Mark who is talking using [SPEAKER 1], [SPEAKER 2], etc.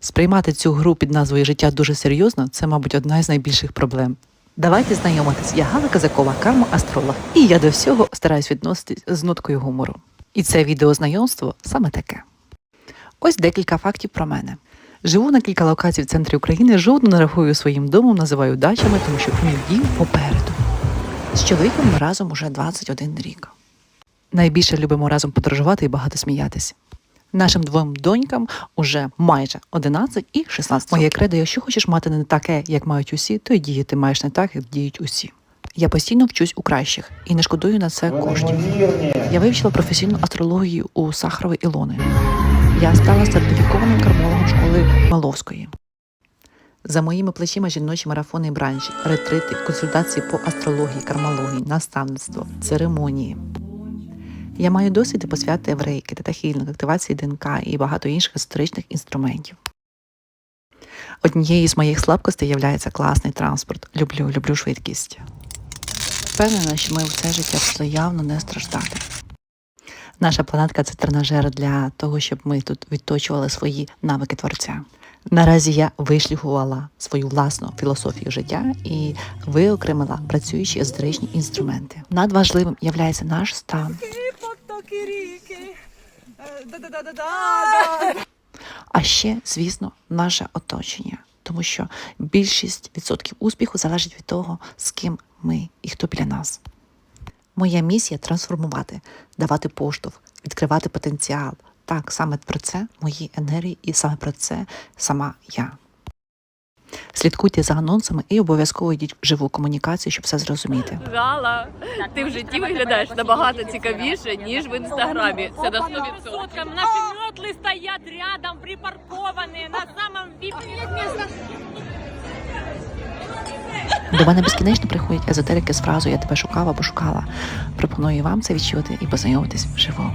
[SPEAKER 1] Сприймати цю гру під назвою Життя дуже серйозно це, мабуть, одна із найбільших проблем. Давайте знайомитись. Я Галина Казакова, карма-астролог, і я до всього стараюсь відноситись з ноткою гумору. І це відеознайомство саме таке. Ось декілька фактів про мене. Живу на кілька локацій в центрі України, жодну не рахую своїм домом, називаю дачами, тому що мій дім попереду. З чоловіком ми разом уже 21 рік. Найбільше любимо разом подорожувати і багато сміятись. Нашим двом донькам уже майже 11 і 16 Моє кредо, якщо хочеш мати не таке, як мають усі, то й діяти маєш не так, як діють усі. Я постійно вчусь у кращих і не шкодую на це коштів. Я вивчила професійну астрологію у Сахарової Ілони. Я стала сертифікованим кармологом школи Маловської. За моїми плечима жіночі марафони і бранчі, ретрити, консультації по астрології, кармології, наставництво, церемонії. Я маю досвід і посвяти в рейки, тетахільник, активації ДНК і багато інших історичних інструментів. Однією з моїх слабкостей є класний транспорт. Люблю, люблю швидкість. Впевнена, що ми все життя просто явно не страждати. Наша планетка це тренажер для того, щоб ми тут відточували свої навики творця. Наразі я вишліфувала свою власну філософію життя і виокремила працюючі езотеричні інструменти. Надважливим є наш стан,
[SPEAKER 2] Потокирики. Да-да-да-да-да.
[SPEAKER 1] а ще, звісно, наше оточення, тому що більшість відсотків успіху залежить від того, з ким ми і хто біля нас. Моя місія трансформувати, давати поштовх, відкривати потенціал. Так, саме про це мої енергії, і саме про це сама я. Слідкуйте за анонсами і обов'язково йдіть в живу комунікацію, щоб все зрозуміти.
[SPEAKER 3] Гала, ти в житті виглядаєш набагато цікавіше, ніж в інстаграмі. Це на 100%.
[SPEAKER 4] Соткам наши метлы стоят рядом, припаркованные на самом виду.
[SPEAKER 1] До мене безкінечно приходять езотерики з фразою Я тебе шукав або шукала. Пропоную вам це відчути і познайомитись вживо.